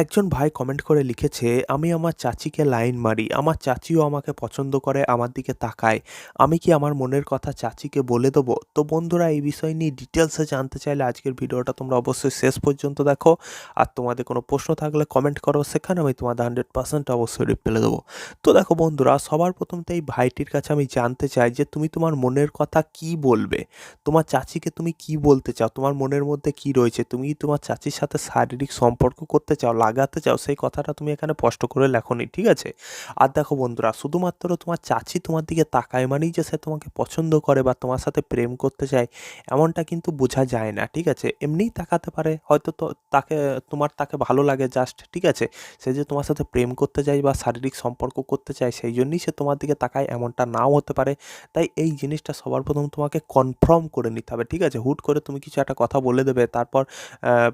একজন ভাই কমেন্ট করে লিখেছে, আমি আমার চাচিকে লাইন মারি। আমার চাচিও আমাকে পছন্দ করে, আমার দিকে তাকায়। আমি কি আমার মনের কথা চাচিকে বলে দেবো? তো বন্ধুরা, এই বিষয় নিয়ে ডিটেলসে জানতে চাইলে আজকের ভিডিওটা তোমরা অবশ্যই শেষ পর্যন্ত দেখো। আর তোমাদের কোনো প্রশ্ন থাকলে কমেন্ট করো, সেখানে আমি তোমাদের হান্ড্রেড পার্সেন্ট অবশ্যই রিপ্লাই দেবো। তো দেখো বন্ধুরা, সবার প্রথম তো এই ভাইটির কাছে আমি জানতে চাই যে, তুমি তোমার মনের কথা কি বলবে? তোমার চাচিকে তুমি কি বলতে চাও? তোমার মনের মধ্যে কি রয়েছে? তুমি তোমার চাচির সাথে শারীরিক সম্পর্ক করতে চাও? লাগাতে চাও, সেই কথাটা তুমি এখানে স্পষ্ট করে লেখোনি, ঠিক আছে? আর দেখো বন্ধুরা, শুধুমাত্র তোমার চাচি তোমার দিকে তাকায় মানেই যে সে তোমাকে পছন্দ করে বা তোমার সাথে প্রেম করতে চায়, এমনটা কিন্তু বোঝা যায় না, ঠিক আছে? এমনিই তাকাতে পারে, হয়তো তো তাকে, তোমার তাকে ভালো লাগে জাস্ট ঠিক আছে? সে যে তোমার সাথে প্রেম করতে চায় বা শারীরিক সম্পর্ক করতে চায়, সেই জন্যই সে তোমার দিকে তাকায়, এমনটা নাও হতে পারে। তাই এই জিনিসটা সবার প্রথম তোমাকে কনফার্ম করে নিতে হবে, ঠিক আছে? হুট করে তুমি কিছু একটা কথা বলে দেবে, তারপর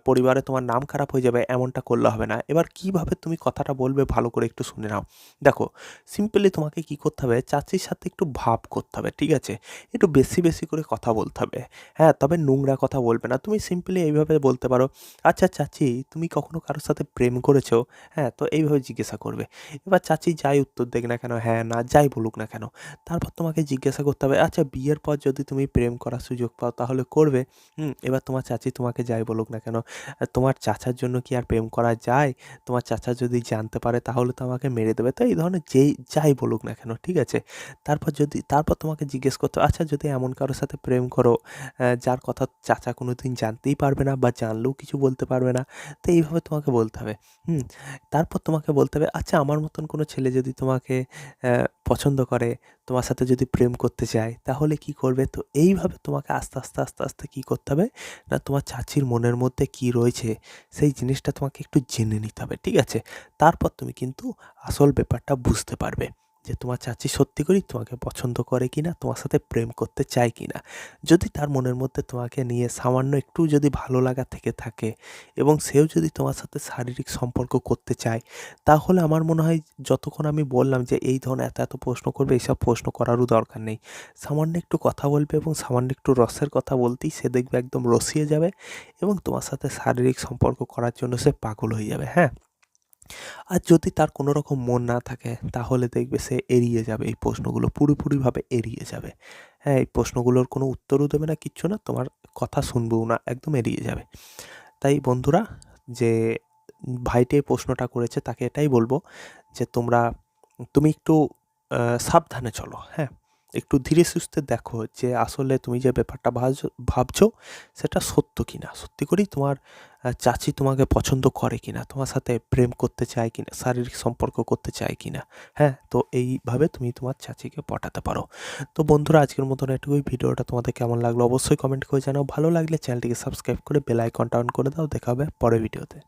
পরিবারে তোমার নাম খারাপ হয়ে যাবে, এমনটা করলে না। এবার কীভাবে তুমি কথাটা বলবে ভালো করে একটু শুনে নাও। দেখো সিম্পলি তোমাকে কি করতে হবে? চাচির সাথে একটু ভাব করতে হবে, ঠিক আছে? একটু বেশি বেশি করে কথা বলতে হবে। হ্যাঁ তবে নোংরা কথা বলবে না। তুমি সিম্পলি এইভাবে বলতে পারো আচ্ছা চাচি, তুমি কখনো কারোর সাথে প্রেম করেছ? হ্যাঁ তো এইভাবে জিজ্ঞাসা করবে। এবার চাচি যাই উত্তর দেখ না কেন হ্যাঁ না, যাই বলুক না কেন। তারপর তোমাকে জিজ্ঞাসা করতে হবে আচ্ছা বিয়ের পর যদি তুমি প্রেম করার সুযোগ পাও তাহলে করবে? হুম, এবার তোমার চাচি তোমাকে যাই বলুক না কেন, তোমার চাচার জন্য কি আর প্রেম করা যায়, তোমার চাচা যদি জানতে পারে তাহলে তো আমাকে মেরে দেবে। তো এই ধরনের যেই, যাই বলুক না কেন, ঠিক আছে? তারপর যদি, তারপর তোমাকে জিজ্ঞেস করতে আচ্ছা যদি এমন কারোর সাথে প্রেম করো যার কথা চাচা কোনো দিন জানতেই পারবে না বা জানলেও কিছু বলতে পারবে না, তো এইভাবে তোমাকে বলতে হবে। হুম, তারপর তোমাকে বলতে হবে আচ্ছা আমার মতন কোনো ছেলে যদি তোমাকে পছন্দ করে, তোমার সাথে যদি প্রেম করতে চায়, তাহলে কি করবে? তো এইভাবে তোমাকে আস্তে আস্তে আস্তে আস্তে কী করতে হবে? না, তোমার চাচির মনের মধ্যে কি রয়েছে, সেই জিনিসটা তোমাকে একটু জেনে নিতে হবে, ঠিক আছে? তারপর তুমি কিন্তু আসল ব্যাপারটা বুঝতে পারবে। যে তোমার চাচি সত্যি করেই তোমাকে পছন্দ করে কি না তোমার সাথে প্রেম করতে চায় কি না যদি তার মনের মধ্যে তোমাকে নিয়ে সামান্য একটু যদি ভালো লাগা থেকে থাকে এবং সেও যদি তোমার সাথে শারীরিক সম্পর্ক করতে চায়, তাহলে আমার মনে হয় যতক্ষণ আমি বললাম যে এই ধরনের এত এত প্রশ্ন করবে এইসব প্রশ্ন করারও দরকার নেই। সামান্য একটু কথা বলবে এবং সামান্য একটু রসের কথা বলতেই সে দেখবে একদম রসিয়ে যাবে এবং তোমার সাথে শারীরিক সম্পর্ক করার জন্য সে পাগল হয়ে যাবে হ্যাঁ? আর যদি তার কোনো রকম মন না থাকে, তাহলে দেখবে সে এড়িয়ে যাবে। এই প্রশ্নগুলো পুরোপুরিভাবে এড়িয়ে যাবে। হ্যাঁ এই প্রশ্নগুলোর কোনো উত্তরও দেবে না, কিচ্ছু না, তোমার কথা শুনবেও না, একদম এড়িয়ে যাবে। তাই বন্ধুরা, যে ভাইটি প্রশ্নটা করেছে, তাকে এটাই বলব যে তোমরা, তুমি একটু সাবধানে চলো হ্যাঁ। একটু ধীরে সুস্থে দেখো যে আসলে তুমি যে ব্যাপারটা ভাবছ সেটা সত্য কিনা? সত্যি করেই তোমার চাচি তোমাকে পছন্দ করে কিনা? তোমার সাথে প্রেম করতে চায় কিনা? শারীরিক সম্পর্ক করতে চায় কিনা? হ্যাঁ তো এইভাবে তুমি তোমার চাচিকে পটাতে পারো। তো বন্ধুরা, আজকের মতন এটুকুই। ভিডিওটা তোমাদের কেমন লাগল অবশ্যই কমেন্ট করে জানাও। ভালো লাগলে চ্যানেলটিকে সাবস্ক্রাইব করে বেল আইকনটা অন করে দাও। দেখা হবে পরের ভিডিওতে।